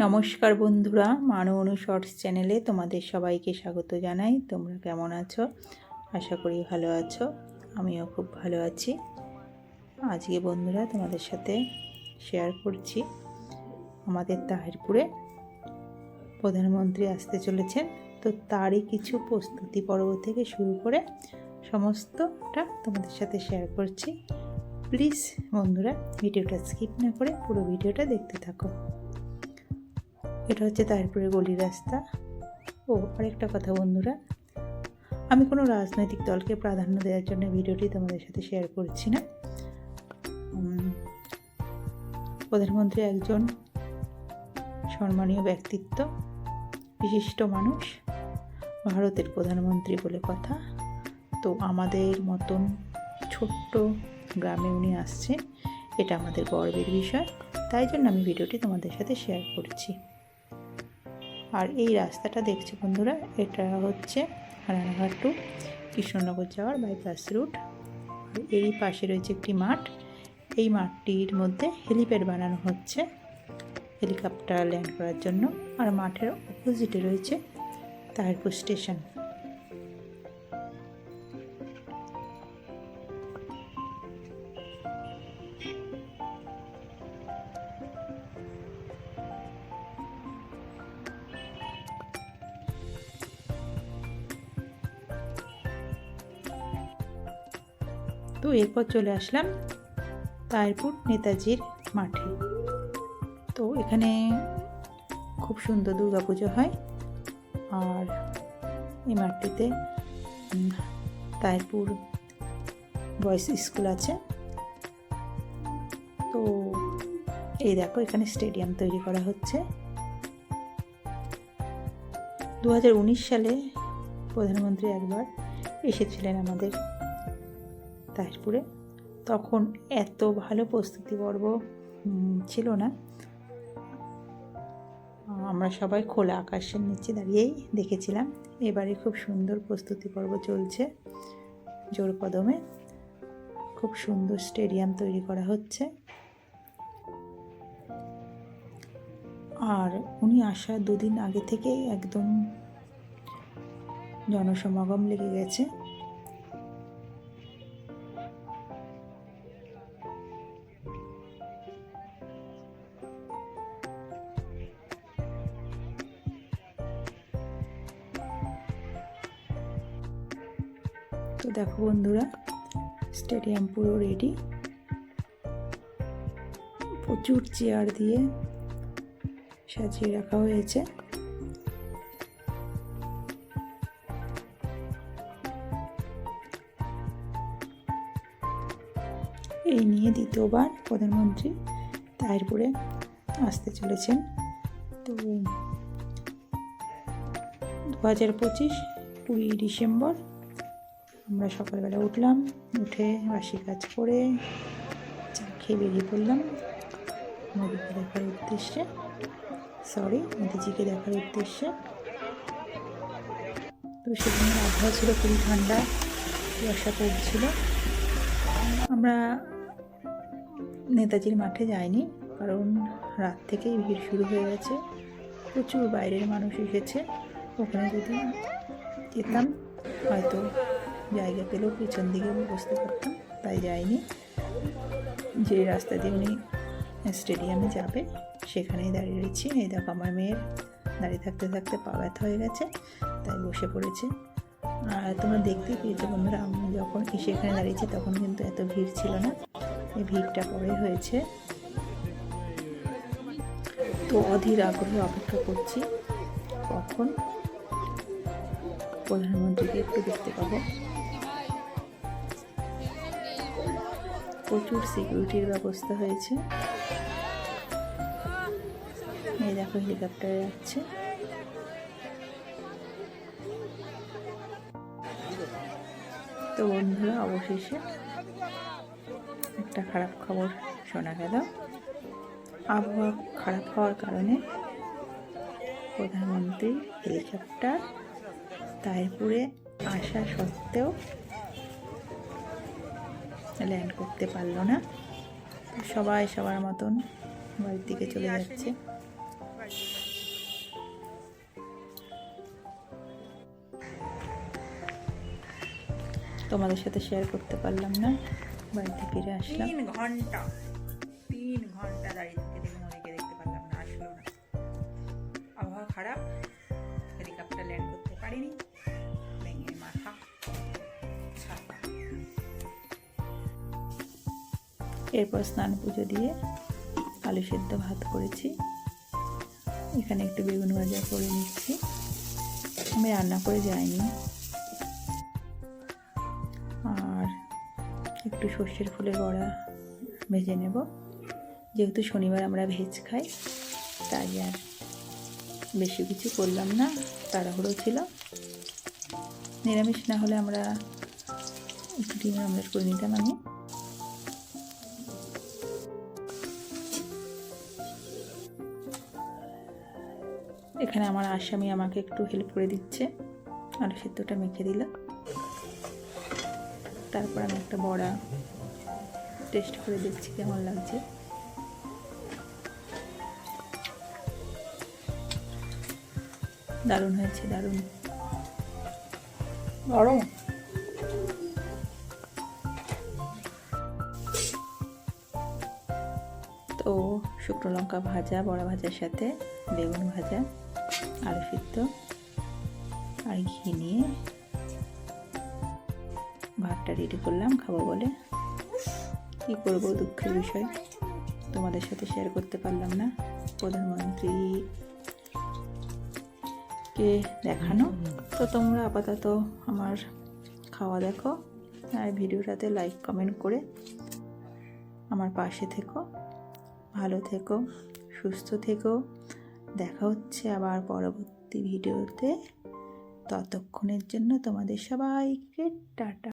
নমস্কার বন্ধুরা মানব অনু শর্টস চ্যানেলে তোমাদের সবাইকে স্বাগত জানাই। তোমরা কেমন আছো? আশা করি ভালো আছো, আমিও খুব ভালো আছি। আজকে বন্ধুরা তোমাদের সাথে শেয়ার করছি। আমাদের তাহিরপুরে প্রধানমন্ত্রী আসতে চলেছেন, তো তারই কিছু প্রস্তুতি পর্ব থেকে শুরু করে সমস্তটা তোমাদের সাথে শেয়ার করছি। প্লিজ বন্ধুরা ভিডিওটা স্কিপ না করে পুরো ভিডিওটা দেখতে থাকো। এটা হচ্ছে তারপরে গলি রাস্তা। ও, আরেকটা কথা বন্ধুরা, আমি কোনো রাজনৈতিক দলকে প্রাধান্য দেওয়ার জন্য ভিডিওটি তোমাদের সাথে শেয়ার করছি না। প্রধানমন্ত্রী একজন সম্মানীয় ব্যক্তিত্ব, বিশিষ্ট মানুষ, ভারতের প্রধানমন্ত্রী বলে কথা। তো আমাদের মতন ছোট্ট গ্রামে উনি আসছে এটা আমাদের গর্বের বিষয়, তাই জন্য আমি ভিডিওটি তোমাদের সাথে শেয়ার করছি। আর এই রাস্তাটা দেখছি বন্ধুরা? এটা হচ্ছে রানাঘাট টু কৃষ্ণনগর যাওয়ার বাইপাস রুট এরই পাশে রয়েছে একটি মাঠ। এই মাঠটির মধ্যে হেলিপ্যাড বানানো হচ্ছে হেলিকপ্টার ল্যান্ড করার জন্য। আর মাঠের অপোজিটে রয়েছে তাহিরপুর স্টেশন তো এরপর চলে আসলাম তাহিরপুর নেতাজির মাঠে। তো এখানে খুব সুন্দর দুর্গাপুজো হয় আর এই মাঠটিতে উম, তাহিরপুর বয়েজ স্কুল আছে। তো এই দেখো এখানে স্টেডিয়াম তৈরি করা হচ্ছে। দু হাজার উনিশ সালে প্রধানমন্ত্রী একবার এসেছিলেন আমাদের তাহিরপুরে তখন এত ভালো প্রস্তুতি পর্ব ছিল না। আমরা সবাই খোলা আকাশের নিচে দাঁড়িয়েই দেখেছিলাম। এবারে খুব সুন্দর প্রস্তুতি পর্ব চলছে, জোর কদমে। খুব সুন্দর স্টেডিয়াম তৈরি করা হচ্ছে। আর উনি আসার দুদিন আগে থেকেই একদম জনসমাগম লেগে গেছে। তো দেখো বন্ধুরা স্টেডিয়াম পুরো রেডি প্রচুর চেয়ার দিয়ে সাজিয়ে রাখা হয়েছে। এই নিয়ে দ্বিতীয়বার প্রধানমন্ত্রী তাহিরপুরে আসতে চলেছেন। তো দু হাজার পঁচিশ কুড়ি ডিসেম্বর আমরা সকালবেলা উঠলাম, উঠে বাসি কাজ করে চা খেয়ে বেরিয়ে পড়লাম মোদিকে দেখার উদ্দেশ্যে। সরি মোদিজিকে দেখার উদ্দেশ্যে। তো সেদিনের আবহাওয়া ছিল খুবই ঠান্ডা, কুয়াশা পড়ছিল। আমরা নেতাজির মাঠে যাইনি, কারণ রাত থেকেই ভিড় শুরু হয়ে গেছে। প্রচুর বাইরের মানুষ এসেছে। ওখানে যদি যেতাম, হয়তো জায়গা পেলেও পিছন দিকে বসতে পারতাম, তাই যাইনি। যে রাস্তা দিয়ে উনি স্টেডিয়ামে যাবে, সেখানেই দাঁড়িয়ে রয়েছি। এই দেখো আমার মেয়ের দাঁড়িয়ে থাকতে থাকতে পা ব্যথা হয়ে গেছে, তাই বসে পড়েছে। আর তোমরা দেখতেই পেয়েছ বন্ধুরা, আমি যখন এসে এখানে দাঁড়িয়েছি তখন কিন্তু এত ভিড় ছিল না, এই ভিড়টা পরে হয়েছে। তো অধীর আগ্রহে অপেক্ষা করছি, কখন প্রধানমন্ত্রীকে একটু দেখতে পাবো। প্রচুর সিকিউরিটির ব্যবস্থা হয়েছে। এই দেখো হেলিকপ্টারে যাচ্ছে। তো বন্ধুরা, অবশেষে একটা খারাপ খবর শোনা গেল। আবহাওয়া খারাপ হওয়ার কারণে প্রধানমন্ত্রী হেলিকপ্টার তাইপুরে আসা সত্ত্বেও ল্যান্ড করতে পারল না। সবাই সবার মতন বাড়ির দিকে চলে যাচ্ছে। তোমাদের সাথে শেয়ার করতে পারলাম না। বাড়িতে ফিরে আসলাম। তিন ঘণ্টা তিন ঘণ্টা দাঁড়িয়ে থেকে দেখে দেখতে পারলাম না, আসলো না। আবহাওয়া খারাপ হেলিকপ্টার ল্যান্ড করতে পারিনি। এরপর স্নান পুজো দিয়ে আলু সেদ্ধ ভাত করেছি। এখানে একটু বেগুন ভাজা করে নিচ্ছি। আমি রান্না করে যাইনি। আর একটু সর্ষের ফুলের বড়া ভেজে নেব। যেহেতু শনিবার আমরা ভেজ খাই, তাই আর বেশি কিছু করলাম না, তাড়াহুড়ো ছিল। নিরামিষ না হলে আমরা একটু ডিম আমলেট করে নিতাম আমি। এখানে আমার আসামি আমাকে একটু হেল্প করে দিচ্ছে। আলু সেদ্ধটা মেখে দিল। তারপর আমি একটা বড়া টেস্ট করে দেখছি কেমন লাগছে। দারুণ হয়েছে দারুণ। গরম তো শুকনো লঙ্কা ভাজা বড়া ভাজার সাথে বেগুন ভাজা। আলু সিদ্ধ আর ঘি নিয়ে ভাতটা রেডি করলাম, খাব বলে। কী করব দুঃখের বিষয়? তোমাদের সাথে শেয়ার করতে পারলাম না। প্রধানমন্ত্রী কে দেখানো? তো তোমরা আপাতত আমার খাওয়া দেখো আর ভিডিওটাতে লাইক কমেন্ট করে আমার পাশে থেকো। ভালো থেকো, সুস্থ থেকো। দেখা হচ্ছে আবার পরবর্তী ভিডিওতে। ততক্ষণের জন্য তোমাদের সবাইকে টাটা।